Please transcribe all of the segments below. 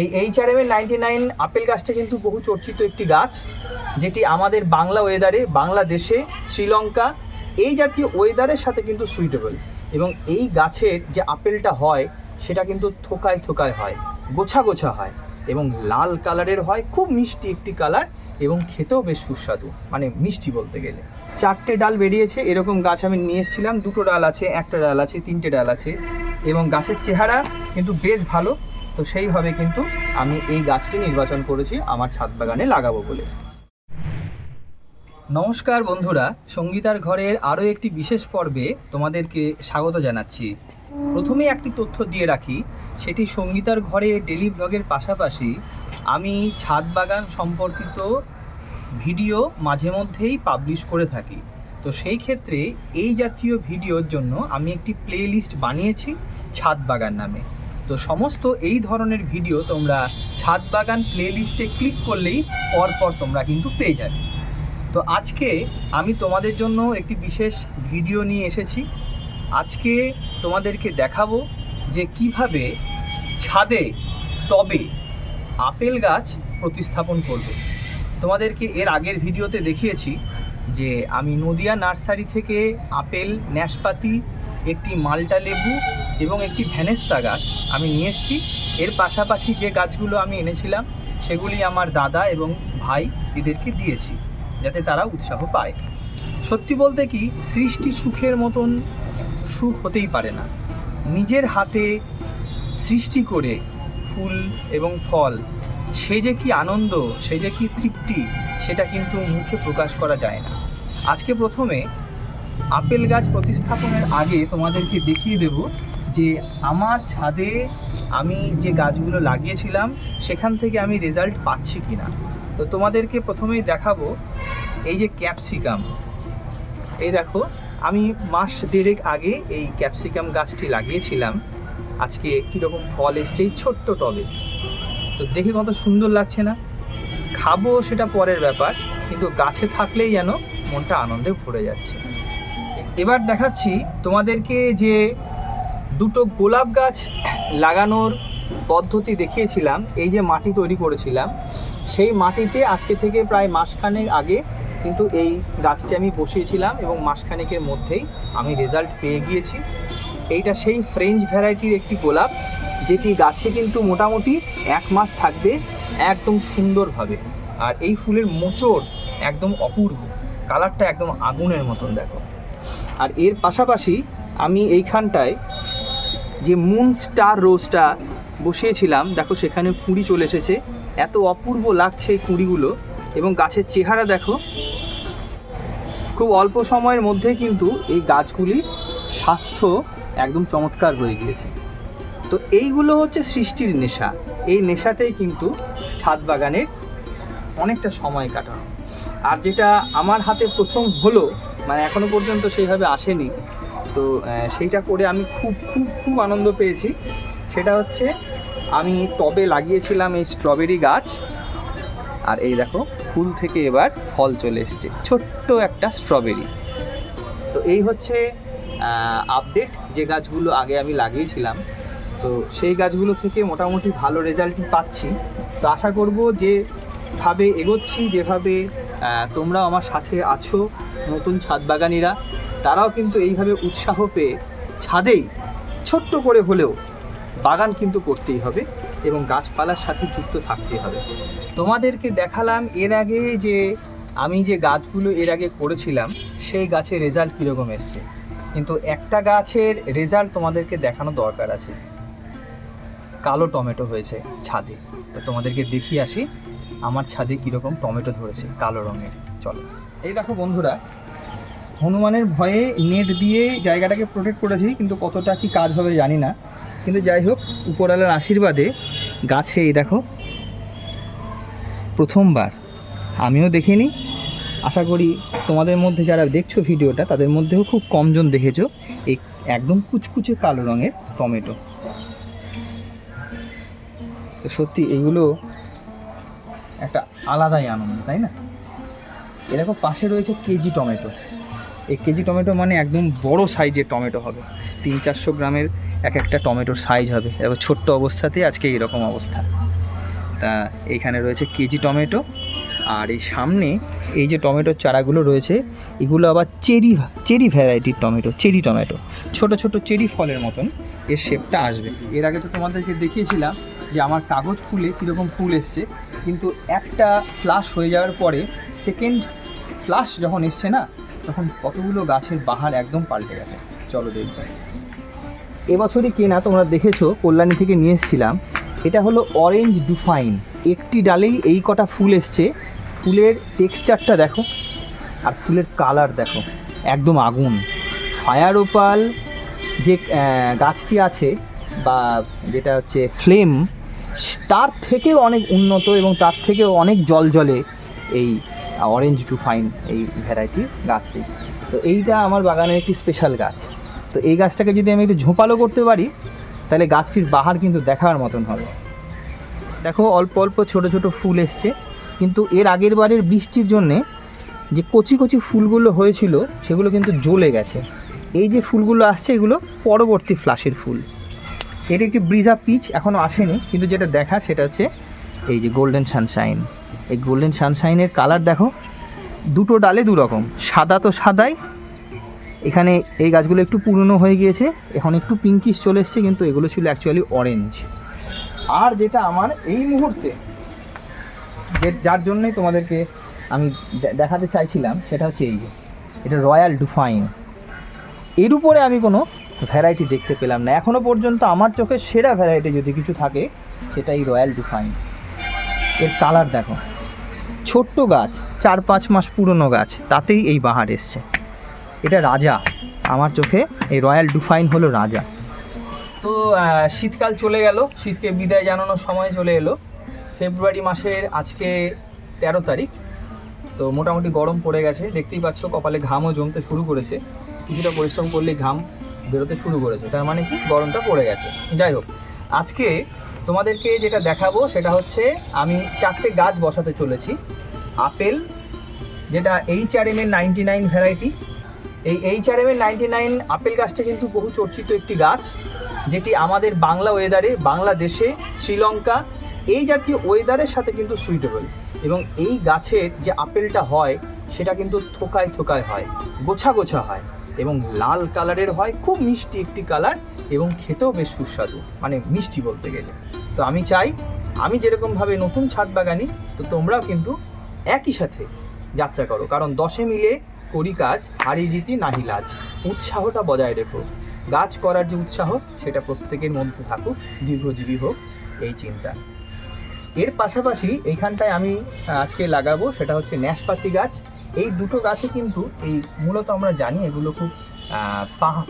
এই H R M N ninety nine apple গাছটা কিন্তু বহু চর্চিত একটি গাছ, যেটি আমাদের বাংলা ওয়েদারে বাংলাদেশে, শ্রীলঙ্কা, এই জাতীয় ওয়েদারের সাথে কিন্তু সুইটেবল এবং এই গাছের যে আপেলটা হয়, সেটা কিন্তু থোকায় থোকায় হয়, গোছা গোছা হয় এবং লাল কালারের হয়, খুব মিষ্টি একটি কালার এবং খেতেও বেশ সুস্বাদু মানে মিষ্টি বলতে গেলে। চারটে ডাল বেরিয়েছে, এরকম গাছ আমি নিয়ে এসেছিলাম, দুটো ডাল আছে, একটা ডাল আছে, তিনটে ডাল আছে এবং গাছের চেহারা কিন্তু বেশ ভালো। তো সেইভাবে কিন্তু আমি এই গাছটি নির্বাচন করেছি, আমার ছাদ বাগানে লাগাবো বলে। নমস্কার বন্ধুরা, সঙ্গীতার ঘরের আরও একটি বিশেষ পর্বে তোমাদেরকে স্বাগত জানাচ্ছি। প্রথমে একটি তথ্য দিয়ে রাখি, সেটি সঙ্গীতার ঘরে ডেলি ব্লগের পাশাপাশি আমি ছাদ বাগান সম্পর্কিত ভিডিও মাঝে মধ্যেই পাবলিশ করে থাকি। তো সেই ক্ষেত্রে এই জাতীয় ভিডিওর জন্য আমি একটি প্লে লিস্ট বানিয়েছি, ছাদ বাগান নামে। তো সমস্ত এই ধরনের ভিডিও তোমরা ছাদ বাগান প্লে লিস্টে ক্লিক করলেই পরপর তোমরা কিন্তু পেয়ে যাবে। তো আজকে আমি তোমাদের জন্য একটি বিশেষ ভিডিও নিয়ে এসেছি। আজকে তোমাদেরকে দেখাবো যে কীভাবে ছাদে তবে আপেল গাছ প্রতিস্থাপন করবে। তোমাদেরকে এর আগের ভিডিওতে দেখিয়েছি যে আমি নদিয়া নার্সারি থেকে আপেল ন্যাশপাতি একটি মাল্টা লেবু এবং একটি ভ্যানেস্তা গাছ আমি নিয়ে এসেছি। এর পাশাপাশি যে গাছগুলো আমি এনেছিলাম, সেগুলি আমার দাদা এবং ভাই এদেরকে দিয়েছি, যাতে তারা উৎসাহ পায়। সত্যি বলতে কি, সৃষ্টি সুখের মতন সুখ হতেই পারে না। নিজের হাতে সৃষ্টি করে ফুল এবং ফল, সে যে কি আনন্দ, সে যে কি তৃপ্তি, সেটা কিন্তু মুখে প্রকাশ করা যায় না। আজকে প্রথমে আপেল গাছ প্রতিস্থাপনের আগে তোমাদেরকে দেখিয়ে দেব যে আমার ছাদে আমি যে গাছগুলো লাগিয়েছিলাম, সেখান থেকে আমি রেজাল্ট পাচ্ছি কি না তো তোমাদেরকে প্রথমেই দেখাবো এই যে ক্যাপসিকাম। এই দেখো, আমি মাস দেড়েক আগে এই ক্যাপসিকাম গাছটি লাগিয়েছিলাম। আজকে কীরকম ফল এসছে এই ছোট্ট টবে। তো দেখে কত সুন্দর লাগছে না? খাব সেটা পরের ব্যাপার, কিন্তু গাছে থাকলেই যেন মনটা আনন্দে ভরে যাচ্ছে। এবার দেখাচ্ছি তোমাদেরকে যে দুটো গোলাপ গাছ লাগানোর পদ্ধতি দেখিয়েছিলাম, এই যে মাটি তৈরি করেছিলাম, সেই মাটিতে আজকে থেকে প্রায় মাসখানেক আগে কিন্তু এই গাছটি আমি বসিয়েছিলাম এবং মাসখানেকের মধ্যেই আমি রেজাল্ট পেয়ে গিয়েছি। এইটা সেই ফ্রেঞ্চ ভ্যারাইটির একটি গোলাপ, যেটি গাছে কিন্তু মোটামুটি এক মাস থাকবে একদম সুন্দরভাবে। আর এই ফুলের মোচড় একদম অপূর্ব কালারটা একদম আগুনের মতন দেখো। আর এর পাশাপাশি আমি এইখানটায় যে মুন স্টার রোজটা বসিয়েছিলাম, দেখো সেখানে কুঁড়ি চলে এসেছে। এত অপূর্ব লাগছে এই কুঁড়িগুলো এবং গাছের চেহারা দেখো। খুব অল্প সময়ের মধ্যে কিন্তু এই গাছগুলি স্বাস্থ্য একদম চমৎকার হয়ে গিয়েছে। তো এইগুলো হচ্ছে সৃষ্টির নেশা। এই নেশাতেই কিন্তু ছাদ বাগানের অনেকটা সময় কাটানো। আর যেটা আমার হাতে প্রথম হলো মানে এখনও পর্যন্ত সেইভাবে আসেনি। তো সেইটা করে আমি খুব খুব খুব আনন্দ পেয়েছি। সেটা হচ্ছে, আমি টবে লাগিয়েছিলাম এই স্ট্রবেরি গাছ। আর এই দেখো, ফুল থেকে এবার ফল চলে এসছে। ছোট্ট একটা স্ট্রবেরি তো এই হচ্ছে আপডেট যে গাছগুলো আগে আমি লাগিয়েছিলাম। তো সেই গাছগুলো থেকে মোটামুটি ভালো রেজাল্টই পাচ্ছি। তো আশা করব যেভাবে এগোচ্ছি, যেভাবে তোমরাও আমার সাথে আছো, নতুন ছাদ বাগানিরা। তারাও কিন্তু এইভাবে উৎসাহ পেয়ে ছাদেই ছোট্ট করে হলেও বাগান কিন্তু করতেই হবে এবং গাছপালার সাথে যুক্ত থাকতে হবে। তোমাদেরকে দেখালাম এর আগে যে আমি যে গাছগুলো এর আগে করেছিলাম, সেই গাছের রেজাল্ট কীরকম এসছে। কিন্তু একটা গাছের রেজাল্ট তোমাদেরকে দেখানো দরকার আছে। কালো টমেটো হয়েছে ছাদে। তো তোমাদেরকে দেখিয়ে আসি। আমার ছাদে কীরকম টমেটো ধরেছে, কালো রঙের। চলো। এই দেখো বন্ধুরা, হনুমানের ভয়ে নেট দিয়ে জায়গাটাকে প্রোটেক্ট করেছি, কিন্তু কতটা কি কাজ হবে জানি না। কিন্তু যাই হোক, উপরওয়ালার আশীর্বাদে গাছে এই দেখো, প্রথমবার। আমিও দেখিনি। আশা করি তোমাদের মধ্যে যারা দেখছ ভিডিওটা, তাদের মধ্যেও খুব কমজন দেখেছ। এই একদম কুচকুচে কালো রঙের টমেটো। তো সত্যি, এগুলো একটা আলাদাই আনন্দ, তাই না? এরকম পাশে রয়েছে কেজি টমেটো। এই কেজি টমেটো মানে একদম বড় সাইজের টমেটো হবে। তিন চারশো গ্রামের এক একটা টমেটোর সাইজ হবে। এবার ছোট্ট অবস্থাতে আজকে এরকম অবস্থা। তা এখানে রয়েছে কেজি টমেটো, আর এই সামনে এই যে টমেটোর চারাগুলো রয়েছে, এগুলো আবার চেরি চেরি ভ্যারাইটির টমেটো, চেরি টমেটো। ছোট ছোট চেরি ফলের মতন এর শেপটা আসবে। এর আগে তো তোমাদেরকে দেখিয়েছিলাম যে আমার কাগজ ফুলে কীরকম ফুল এসছে, কিন্তু একটা ফ্লাশ হয়ে যাওয়ার পরে সেকেন্ড ফ্লাশ যখন এসছে না, তখন কতগুলো গাছের বাহার একদম পাল্টে গেছে। চলো দেখবে। এবছরই কেনা তোমরা দেখেছ, কল্যাণী থেকে নিয়ে এসেছিলাম। এটা হলো অরেঞ্জ ডুফাইন একটি ডালেই এই কটা ফুল এসছে। ফুলের টেক্সচারটা দেখো, আর ফুলের কালার দেখো। একদম আগুন। ফায়ার ওপাল যে গাছটি আছে, বা যেটা হচ্ছে ফ্লেম তার থেকেও অনেক উন্নত এবং তার থেকেও অনেক জল জলে এই অরেঞ্জ টু ফাইন এই ভ্যারাইটির গাছটি। তো এইটা আমার বাগানের একটি স্পেশাল গাছ। তো এই গাছটাকে যদি আমি একটু ঝোপালো করতে পারি, তাহলে গাছটির বাহার কিন্তু দেখার মতন হবে। দেখো, অল্প অল্প ছোট ছোট ফুল এসছে। কিন্তু এর আগের বারের বৃষ্টির জন্যে যে কচি কচি ফুলগুলো হয়েছিল, সেগুলো কিন্তু জ্বলে গেছে। এই যে ফুলগুলো আসছে, এগুলো পরবর্তী ফ্লাশের ফুল। এর একটি ব্রিজা পিচ এখনও আসেনি, কিন্তু যেটা দেখা সেটা হচ্ছে এই যে গোল্ডেন সানশাইন এই গোল্ডেন সানশাইনের কালার দেখো, দুটো ডালে দু রকম, সাদা তো সাদাই, এখানে এই গাছগুলো একটু পুরনো হয়ে গিয়েছে, এখন একটু পিঙ্কিশ চলে এসছে, কিন্তু এগুলো ছিল অ্যাকচুয়ালি অরেঞ্জ আর যেটা আমার এই মুহূর্তে, যে যার জন্যই তোমাদেরকে আমি দেখাতে চাইছিলাম, সেটা হচ্ছে এই যে, এটা রয়্যাল ডুফাইন এর উপরে আমি কোনো ভ্যারাইটি দেখতে পেলাম না। এখনও পর্যন্ত আমার চোখে সেরা ভ্যারাইটি যদি কিছু থাকে সেটা এই রয়্যাল ডুফাইন এর কালার দেখো। ছোট্ট গাছ, চার পাঁচ মাস পুরনো গাছ, তাতেই এই বাহার এসছে। এটা রাজা। আমার চোখে এই রয়্যাল ডুফাইন হলো রাজা। তো শীতকাল চলে গেল, শীতকে বিদায় জানানোর সময় চলে এলো। ফেব্রুয়ারি মাসের আজকে তেরো তারিখ। তো, মোটামুটি গরম পড়ে গেছে। দেখতেই পাচ্ছ, কপালে ঘামও জমতে শুরু করেছে। কিছুটা পরিশ্রম করলেই ঘাম বেরোতে শুরু করেছে। তার মানে কি? গরমটা পড়ে গেছে। যাই হোক, আজকে তোমাদেরকে যেটা দেখাবো সেটা হচ্ছে আমি চারটে গাছ বসাতে চলেছি। আপেল, যেটা H R M N ninety nine variety এই H R M N ninety nine apple গাছটা কিন্তু বহু চর্চিত একটি গাছ, যেটি আমাদের বাংলা ওয়েদারে বাংলাদেশে, শ্রীলঙ্কা, এই জাতীয় ওয়েদারের সাথে কিন্তু সুইটেবল এবং এই গাছের যে আপেলটা হয়, সেটা কিন্তু থোকায় থোকায় হয়, গোছা গোছা হয়। এবং লাল কালারের হয়, খুব মিষ্টি একটি কালার এবং খেতেও বেশ সুস্বাদু মানে মিষ্টি বলতে গেলে। তো আমি চাই, আমি যেরকমভাবে নতুন ছাদ বাগানি, তো তোমরাও কিন্তু একই সাথে যাত্রা করো। কারণ দশে মিলে করি কাজ হারি জিতি নাহি লাজ। উৎসাহটা বজায় রেখো। গাছ করার যে উৎসাহ, সেটা প্রত্যেকের মধ্যে থাকুক, দীর্ঘজীবী হোক, এই চিন্তা। এর পাশাপাশি এইখানটায় আমি আজকে লাগাবো, সেটা হচ্ছে ন্যাশপাতি গাছ। এই দুটো গাছে কিন্তু এই মূলত আমরা জানি এগুলো খুব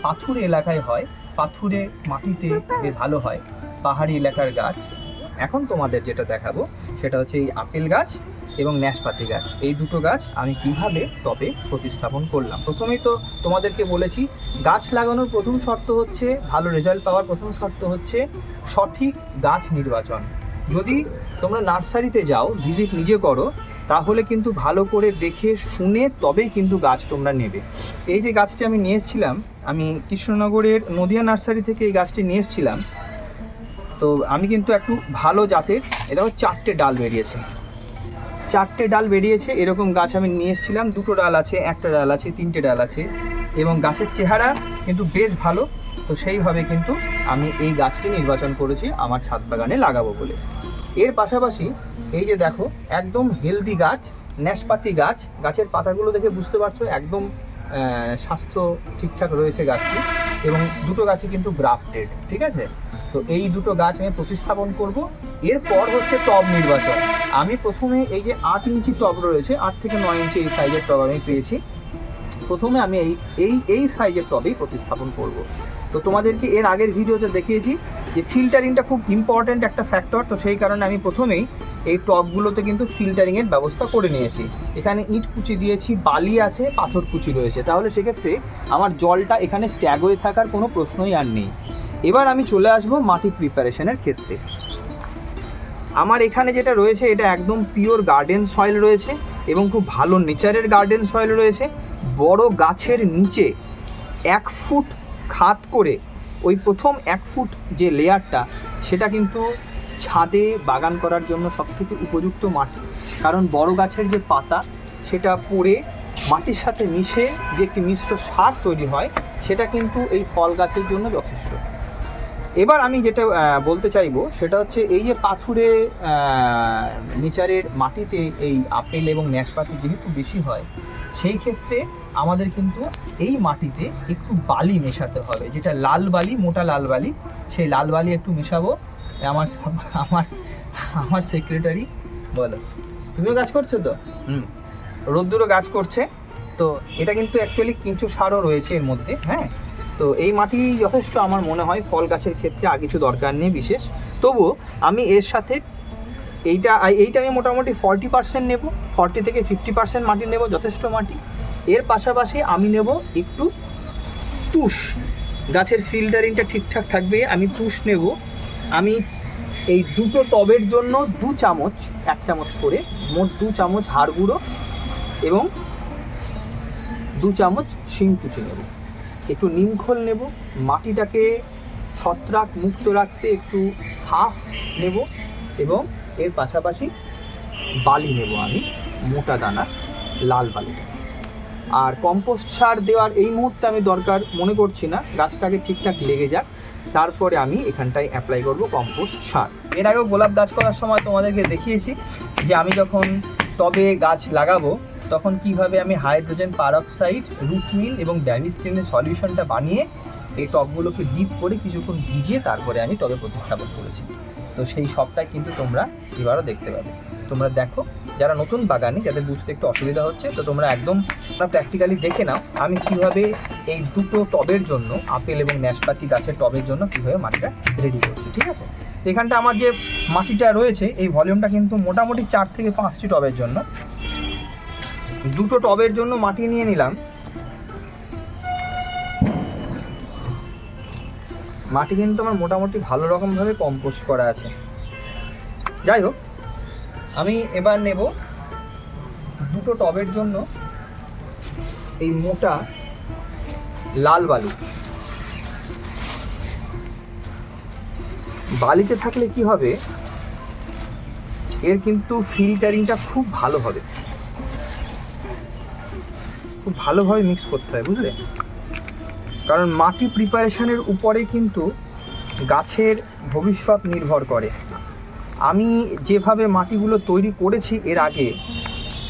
পাথুরে এলাকায় হয়। পাথুরে মাটিতে ভালো হয়। পাহাড়ি এলাকার গাছ। এখন তোমাদের যেটা দেখাবো, সেটা হচ্ছে এই আপেল গাছ এবং ন্যাশপাতি গাছ। এই দুটো গাছ আমি কীভাবে টবে প্রতিস্থাপন করলাম? প্রথমেই তো তোমাদেরকে বলেছি, গাছ লাগানোর প্রথম শর্ত হচ্ছে, ভালো রেজাল্ট পাওয়ার প্রথম শর্ত হচ্ছে সঠিক গাছ নির্বাচন। যদি তোমরা নার্সারিতে যাও, ভিজিট নিজে করো তাহলে কিন্তু ভালো করে দেখে শুনে তবেই কিন্তু গাছ তোমরা নেবে। এই যে গাছটি আমি নিয়ে এসেছিলাম, আমি কৃষ্ণনগরের নদিয়া নার্সারি থেকে এই গাছটি নিয়ে এসেছিলাম। তো আমি কিন্তু একটু ভালো জাতের, এটা হচ্ছে চারটে ডাল বেরিয়েছে। চারটে ডাল বেরিয়েছে, এরকম গাছ আমি নিয়ে এসেছিলাম। দুটো ডাল আছে, একটা ডাল আছে, তিনটে ডাল আছে এবং গাছের চেহারা কিন্তু বেশ ভালো। তো সেইভাবে কিন্তু আমি এই গাছটি নির্বাচন করেছি, আমার ছাদ বাগানে লাগাবো বলে। এর পাশাপাশি এই যে দেখো, একদম হেলদি গাছ ন্যাশপাতি গাছ, গাছের পাতাগুলো দেখে বুঝতে পারছ, একদম স্বাস্থ্য ঠিকঠাক রয়েছে গাছটি এবং দুটো গাছই কিন্তু গ্রাফটেড ঠিক আছে? তো এই দুটো গাছ আমি প্রতিস্থাপন করব। এরপর হচ্ছে টব নির্বাচন। আমি প্রথমে এই যে আট ইঞ্চি টব রয়েছে, আট থেকে নয় ইঞ্চি এই সাইজের টব আমি পেয়েছি। প্রথমে আমি এই এই এই সাইজের টবেই প্রতিস্থাপন করব। তো তোমাদেরকে এর আগের ভিডিওতে দেখিয়েছি যে ফিল্টারিংটা খুব ইম্পর্ট্যান্ট একটা ফ্যাক্টর তো সেই কারণে আমি প্রথমেই এই টবগুলোতে কিন্তু ফিল্টারিংয়ের ব্যবস্থা করে নিয়েছি। এখানে ইট কুচি দিয়েছি, বালি আছে, পাথর কুচি রয়েছে। তাহলে সেক্ষেত্রে আমার জলটা এখানে স্ট্যাগ হয়ে থাকার কোনো প্রশ্নই আর নেই। এবার আমি চলে আসব মাটি প্রিপারেশনের ক্ষেত্রে। আমার এখানে যেটা রয়েছে, এটা একদম পিওর গার্ডেন সয়েল রয়েছে এবং খুব ভালো নেচারের গার্ডেন সয়েল রয়েছে। বড় গাছের নিচে এক ফুট খাত করে, ওই প্রথম এক ফুট যে লেয়ারটা, সেটা কিন্তু ছাদে বাগান করার জন্য সবথেকে উপযুক্ত মাটি কারণ বড় গাছের যে পাতা, সেটা পড়ে মাটির সাথে মিশে যে একটি মিশ্র সার তৈরি হয়, সেটা কিন্তু এই ফল গাছের জন্য যথেষ্ট। এবার আমি যেটা বলতে চাইব, সেটা হচ্ছে এই যে পাথুরে নিচারের মাটিতে এই আপেল এবং ন্যাশপাতি যেহেতু বেশি হয় সেই ক্ষেত্রে আমাদের কিন্তু এই মাটিতে একটু বালি মেশাতে হবে যেটা লাল বালি মোটা লাল বালি। সেই লাল বালি একটু মেশাবো। আমার আমার আমার সেক্রেটারি বলো তুমিও কাজ করছ তো? হুম। রোদ্দুরও কাজ করছে। তো এটা কিন্তু অ্যাকচুয়ালি কেঁচো সারও রয়েছে এর মধ্যে হ্যাঁ? তো এই মাটি যথেষ্ট আমার মনে হয় ফল গাছের ক্ষেত্রে আর কিছু দরকার নেই বিশেষ। তবুও আমি এর সাথে এইটা এইটা আমি মোটামুটি ফর্টি পার্সেন্ট নেব ফর্টি থেকে ফিফটি পার্সেন্ট মাটি নেব, যথেষ্ট মাটি। এর পাশাপাশি আমি নেব একটু তুষ। গাছের ফিল্টারিংটা ঠিকঠাক থাকবে, আমি তুষ নেব। আমি এই দুটো টবের জন্য দু চামচ, এক চামচ করে, মোট দু চামচ হাড় গুঁড়ো এবং দু চামচ শিংকুচি নেব। একটু নিমখোল নেব, মাটিটাকে ছত্রাক মুক্ত রাখতে একটু সাফ নেব এবং এর পাশাপাশি বালি নেব আমি, মোটা দানা, লাল বালিটা। আর কম্পোস্ট সার দেওয়ার এই মুহূর্তে আমি দরকার মনে করছি না, গাছটাকে ঠিকঠাক লেগে যাক। তারপরে আমি এখানটায় অ্যাপ্লাই করব কম্পোস্ট সার। এর আগেও গোলাপ গাছ করার সময় তোমাদেরকে দেখিয়েছি যে আমি যখন টবে গাছ লাগাবো, তখন কীভাবে আমি হাইড্রোজেন পারক্সাইড, রুটমিল এবং ড্যামিস্ট্রিনের সলিউশনটা বানিয়ে এই টবগুলোকে ডিপ করে কিছুক্ষণ ভিজিয়ে তারপরে আমি টবে প্রতিস্থাপন করেছি। তো সেই সবটাই কিন্তু তোমরা এবারও দেখতে পাবে। তোমরা দেখো, যারা নতুন বাগানে, যাদের বুঝতে একটু অসুবিধা হচ্ছে, তো তোমরা একদম প্র্যাকটিক্যালি দেখে নাও, আমি কীভাবে এই দুটো টবের জন্য, আপেল এবং ন্যাশপাতি গাছের টবের জন্য কীভাবে মাটিটা রেডি করছি, ঠিক আছে? এখানটা আমার যে মাটিটা রয়েছে, এই ভলিউমটা কিন্তু মোটামুটি চার থেকে পাঁচটি টবের জন্য। দুটো টবের জন্য মাটি নিয়ে নিলাম। মাটি কিন্তু আমার মোটামুটি ভালো রকমভাবে কম্পোস্ট করা আছে। যাই হোক আমি এবার নেব দুটো টবের জন্য এই মোটা লাল বালি। বালিতে থাকলে কি হবে? এর কিন্তু ফিল্টারিংটা খুব ভালো হবে। খুব ভালোভাবে মিক্স করতে হয়, বুঝলে? কারণ মাটি প্রিপারেশনের উপরে কিন্তু গাছের ভবিষ্যৎ নির্ভর করে। আমি যেভাবে মাটিগুলো তৈরি করেছি এর আগে,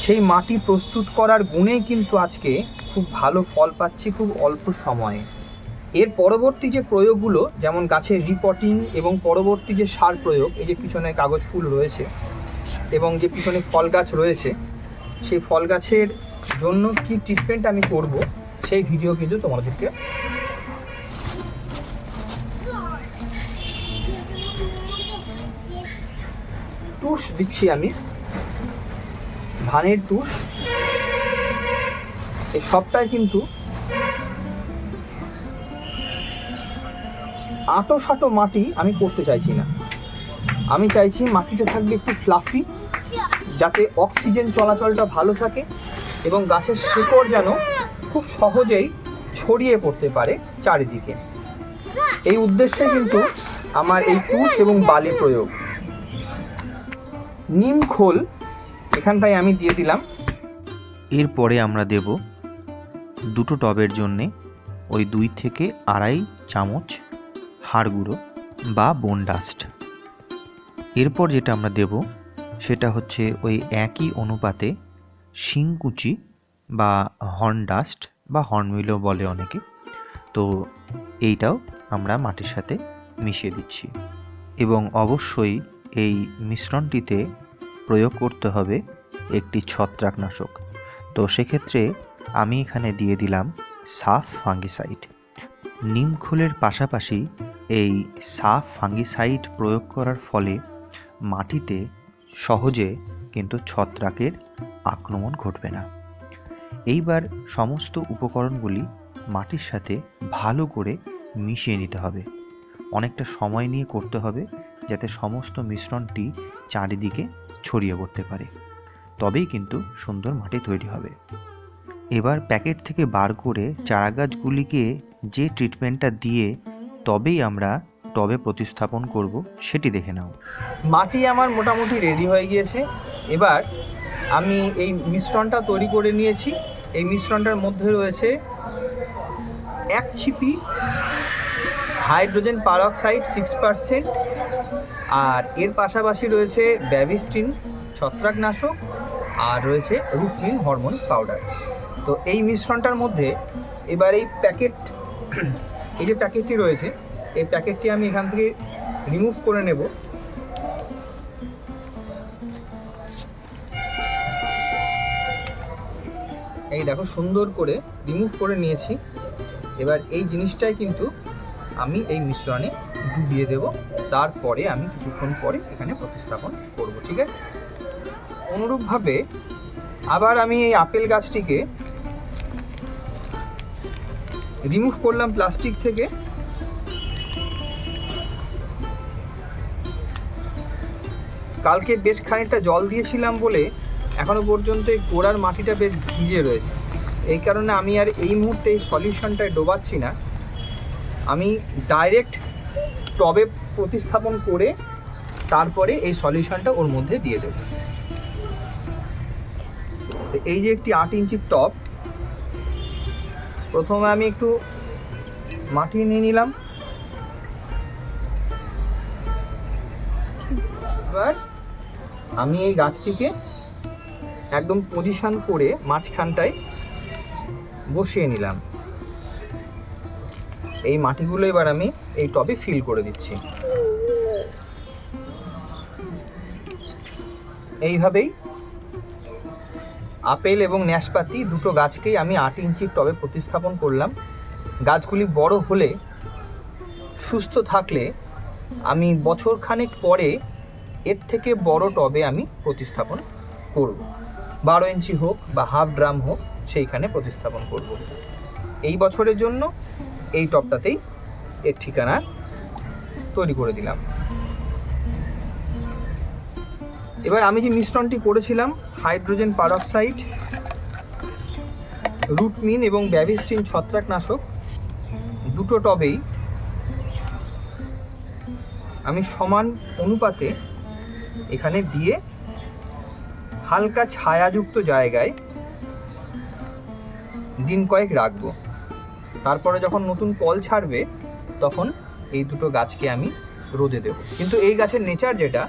সেই মাটি প্রস্তুত করার গুণেই কিন্তু আজকে খুব ভালো ফল পাচ্ছি খুব অল্প সময়ে। এর পরবর্তী যে প্রয়োগগুলো, যেমন গাছের রিপোর্টিং এবং পরবর্তী যে সার প্রয়োগ, এই যে পিছনে কাগজ ফুল রয়েছে এবং যে পিছনে ফল গাছ রয়েছে, সেই ফল গাছের জন্য কি ট্রিটমেন্ট আমি করব? সেই ভিডিও কিন্তু তোমাদেরকে তুষ দিচ্ছি আমি। ধানের তুষ এই সবটাই কিন্তু আটো সাটো মাটি আমি করতে চাইছি না। আমি চাইছি মাটিটা থাকবে একটু ফ্লাফি যাতে অক্সিজেন চলাচলটা ভালো থাকে এবং গাছের শিকড় যেন খুব সহজেই ছড়িয়ে পড়তে পারে চারিদিকে। এই উদ্দেশ্যে কিন্তু আমার এই তুষ এবং বালি প্রয়োগ। নিম খোল এখানটায় আমি দিয়ে দিলাম। এরপরে আমরা দেব দুটো টবের জন্যে ওই দুই থেকে আড়াই চামচ হাড় গুঁড়ো বা বোন ডাস্ট এরপর যেটা আমরা দেব সেটা হচ্ছে ওই একই অনুপাতে শিংকুচি বা হর্ন ডাস্ট বা হর্নমিলও বলে অনেকে। তো এইটাও আমরা মাটির সাথে মিশিয়ে দিচ্ছি। এবং অবশ্যই এই মিশ্রণটিতে প্রয়োগ করতে হবে একটি ছত্রাকনাশক। তো সেক্ষেত্রে আমি এখানে দিয়ে দিলাম সাফ ফাঙ্গিসাইড। নিমখোলের পাশাপাশি এই সাফ ফাঙ্গিসাইড প্রয়োগ করার ফলে মাটিতে সহজে কিন্তু ছত্রাকের আক্রমণ ঘটবে না। এইবার সমস্ত উপকরণগুলি মাটির সাথে ভালো করে মিশিয়ে নিতে হবে। অনেকটা সময় নিয়ে করতে হবে যাতে সমস্ত মিশ্রণটি চারিদিকে ছড়িয়ে পড়তে পারে। তবেই কিন্তু সুন্দর মাটি তৈরি হবে। এবার প্যাকেট থেকে বার করে চারাগাছগুলিকে যে ট্রিটমেন্টটা দিয়ে তবেই আমরা টবে প্রতিস্থাপন করব, সেটি দেখে নাও। মাটি আমার মোটামুটি রেডি হয়ে গিয়েছে। এবার আমি এই মিশ্রণটা তৈরি করে নিয়েছি। এই মিশ্রণটার মধ্যে রয়েছে এক ছিপি হাইড্রোজেন পারক্সাইড সিক্স পারসেন্ট আর এর পাশাপাশি রয়েছে ব্যাবিস্টিন ছত্রাকনাশক আর রয়েছে রুটমিন হরমোন পাউডার। তো এই মিশ্রণটার মধ্যে এবার এই প্যাকেট, এই যে প্যাকেটটি রয়েছে, এই প্যাকেটটি আমি এখান থেকে রিমুভ করে নেব। এই দেখো, সুন্দর করে রিমুভ করে নিয়েছি। এবার এই জিনিসটাই কিন্তু আমি এই মিশ্রণে ডুবিয়ে দেব। তারপরে আমি কিছুক্ষণ পরে এখানে প্রতিস্থাপন করব, ঠিক আছে? অনুরূপভাবে আবার আমি এই আপেল গাছটিকে রিমুভ করলাম প্লাস্টিক থেকে। কালকে বেশ খানিকটা জল দিয়েছিলাম বলে এখনও পর্যন্ত এই গোড়ার মাটিটা বেশ ভিজে রয়েছে। এই কারণে আমি আর এই মুহূর্তে এই সলিউশনটায় ডোবাচ্ছি না। আমি ডাইরেক্ট টবে প্রতিস্থাপন করে তারপরে এই সলিউশনটা ওর মধ্যে দিয়ে দেবো। এই যে একটি আট ইঞ্চির টব, প্রথমে আমি একটু মাটি নিয়ে নিলাম। এবার আমি এই গাছটিকে একদম পজিশন করে মাঝখানটায় বসিয়ে নিলাম। এই মাটিগুলো এবার আমি এই টবে ফিল করে দিচ্ছি। এইভাবেই আপেল এবং ন্যাশপাতি দুটো গাছকেই আমি আট ইঞ্চির টবে প্রতিস্থাপন করলাম। গাছগুলি বড় হলে, সুস্থ থাকলে আমি বছরখানেক পরে এর থেকে বড় টবে আমি প্রতিস্থাপন করব। বারো ইঞ্চি হোক বা হাফ ড্রাম হোক, সেইখানে প্রতিস্থাপন করব। এই বছরের জন্য এই টবটাতেই এর ঠিকানা তৈরি করে দিলাম। এবার আমি যে মিশ্রণটি করেছিলাম, হাইড্রোজেন পারক্সাইড রুটমিন এবং ব্যাবিস্টিন ছত্রাকনাশক, দুটো টবেই আমি সমান অনুপাতে এখানে দিয়ে হালকা ছায়াযুক্ত জায়গায় দিন কয়েক রাখব। তারপরে যখন নতুন কল ছাড়বে, তখন এই দুটো গাছকে আমি রোদে দেবো। কিন্তু এই গাছের নেচার যেটা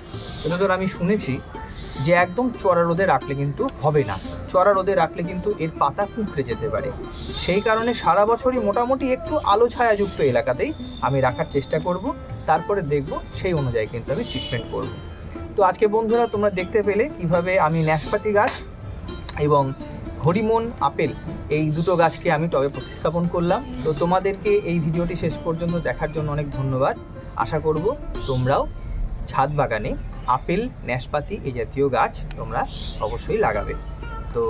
ধর আমি শুনেছি যে একদম চড়া রোদে রাখলে কিন্তু হবে না। চড়া রোদে রাখলে কিন্তু এর পাতা কুঁকড়ে যেতে পারে। সেই কারণে সারা বছরই মোটামুটি একটু আলো ছায়াযুক্ত এলাকাতেই আমি রাখার চেষ্টা করব। তারপরে দেখব সেই অনুযায়ী কিন্তু আমি ট্রিটমেন্ট করব। তো আজকে বন্ধুরা তোমরা দেখতে পেলে কীভাবে আমি ন্যাশপাতি গাছ এবং হরিমন আপেল এই দুটো গাছকে আমি টবে প্রতিস্থাপন করলাম। তো তোমাদেরকে এই ভিডিওটি শেষ পর্যন্ত দেখার জন্য অনেক ধন্যবাদ। আশা করব তোমরাও ছাদ বাগানে আপেল ন্যাশপাতি এই জাতীয় গাছ তোমরা অবশ্যই লাগাবে। তো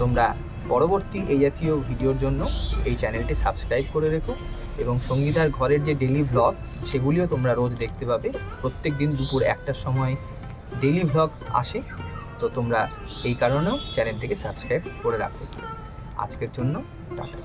তোমরা পরবর্তী এই জাতীয় ভিডিওর জন্য এই চ্যানেলটি সাবস্ক্রাইব করে রেখো এবং সঙ্গীতার ঘরের যে ডেলি ভ্লগ সেগুলিও তোমরা রোজ দেখতে পাবে। প্রত্যেক দিন দুপুর একটার সময় ডেলি ভ্লগ আসে তো তোমরা এই কারণেও চ্যানেলটিকে সাবস্ক্রাইব করে রাখতে আজকের জন্য টাটা।